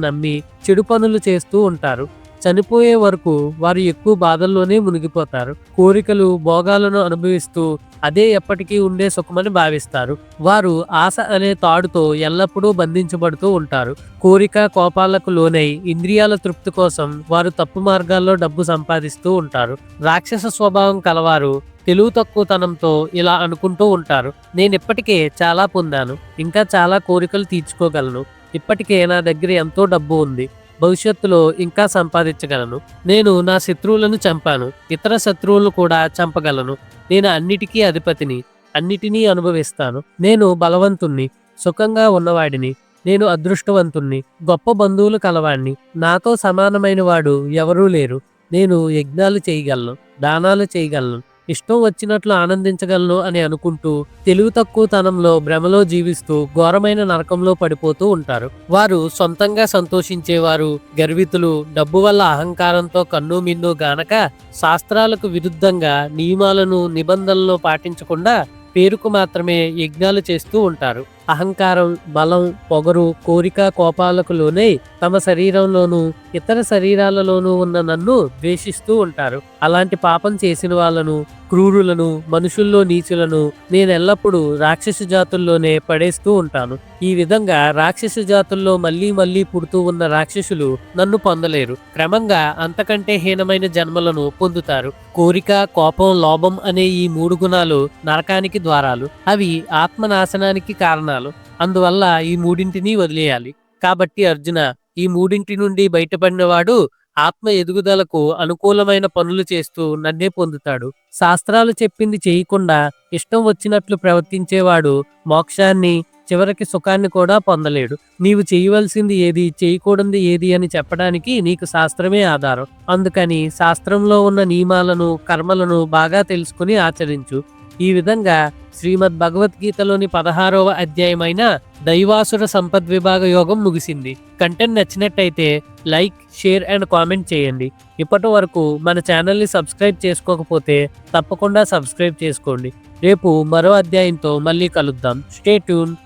నమ్మి చెడు పనులు చేస్తూ ఉంటారు. చనిపోయే వరకు వారు ఎక్కువ బాధల్లోనే మునిగిపోతారు. కోరికలు భోగాలను అనుభవిస్తూ అదే ఎప్పటికీ ఉండే సుఖమని భావిస్తారు. వారు ఆశ అనే తాడుతో ఎల్లప్పుడూ బంధించబడుతూ ఉంటారు. కోరిక కోపాలకు లోనై ఇంద్రియాల తృప్తి కోసం వారు తప్పు మార్గాల్లో డబ్బు సంపాదిస్తూ ఉంటారు. రాక్షస స్వభావం కలవారు తెలుగు తక్కువతనంతో ఇలా అనుకుంటూ ఉంటారు. నేను ఇప్పటికే చాలా పొందాను. ఇంకా చాలా కోరికలు తీర్చుకోగలను. ఇప్పటికే నా దగ్గర ఎంతో డబ్బు ఉంది. భవిష్యత్తులో ఇంకా సంపాదించగలను. నేను నా శత్రువులను చంపాను. ఇతర శత్రువులను కూడా చంపగలను. నేను అన్నిటికీ అధిపతిని అన్నిటినీ అనుభవిస్తాను. నేను బలవంతుణ్ణి సుఖంగా ఉన్నవాడిని. నేను అదృష్టవంతుణ్ణి గొప్ప బంధువులు కలవాణ్ణి. నాతో సమానమైన వాడు ఎవరూ లేరు. నేను యజ్ఞాలు చేయగలను దానాలు చేయగలను. ఇష్టం వచ్చినట్లు ఆనందించగలను అని అనుకుంటూ తెలివి తక్కువతనంలో భ్రమలో జీవిస్తూ ఘోరమైన నరకంలో పడిపోతూ ఉంటారు. వారు సొంతంగా సంతోషించేవారు గర్వితులు డబ్బు వల్ల అహంకారంతో కన్ను మిన్ను గానక శాస్త్రాలకు విరుద్ధంగా నియమాలను నిబంధనలను పాటించకుండా పేరుకు మాత్రమే యజ్ఞాలు చేస్తూ ఉంటారు. అహంకారం బలం పొగరు కోరిక కోపాలకు లోనై తమ శరీరంలోనూ ఇతర శరీరాలలోనూ ఉన్న నన్ను ద్వేషిస్తూ ఉంటారు. అలాంటి పాపం చేసిన వాళ్ళను క్రూరులను మనుషుల్లో నీచులను నేను ఎల్లప్పుడూ రాక్షస జాతుల్లోనే పడేస్తూ ఉంటాను. ఈ విధంగా రాక్షస జాతుల్లో మళ్ళీ మళ్ళీ పుడుతూ ఉన్న రాక్షసులు నన్ను పొందలేరు. క్రమంగా అంతకంటే హీనమైన జన్మలను పొందుతారు. కోరిక కోపం లోభం అనే ఈ మూడు గుణాలు నరకానికి ద్వారాలు. అవి ఆత్మనాశనానికి కారణాలు. అందువల్ల ఈ మూడింటిని వదిలేయాలి. కాబట్టి అర్జున ఈ మూడింటి నుండి బయటపడినవాడు ఆత్మ ఎదుగుదలకు అనుకూలమైన పనులు చేస్తూ నన్నే పొందుతాడు. శాస్త్రాలు చెప్పింది చేయకుండా ఇష్టం వచ్చినట్లు ప్రవర్తించేవాడు మోక్షాన్ని చివరికి సుఖాన్ని కూడా పొందలేడు. నీవు చేయవలసింది ఏది చేయకూడదు ఏది అని చెప్పడానికి నీకు శాస్త్రమే ఆధారం. అందుకని శాస్త్రంలో ఉన్న నియమాలను కర్మలను బాగా తెలుసుకుని ఆచరించు. ఈ విధంగా శ్రీమద్ భగవద్గీతలోని పదహారవ అధ్యాయమైన దైవాసుర సంపద్విభాగ యోగం ముగిసింది. కంటెంట్ నచ్చినట్టయితే లైక్ షేర్ అండ్ కామెంట్ చేయండి. ఇప్పటి వరకు మన ఛానల్ని సబ్స్క్రైబ్ చేసుకోకపోతే తప్పకుండా సబ్స్క్రైబ్ చేసుకోండి. రేపు మరో అధ్యాయంతో మళ్ళీ కలుద్దాం. Stay tune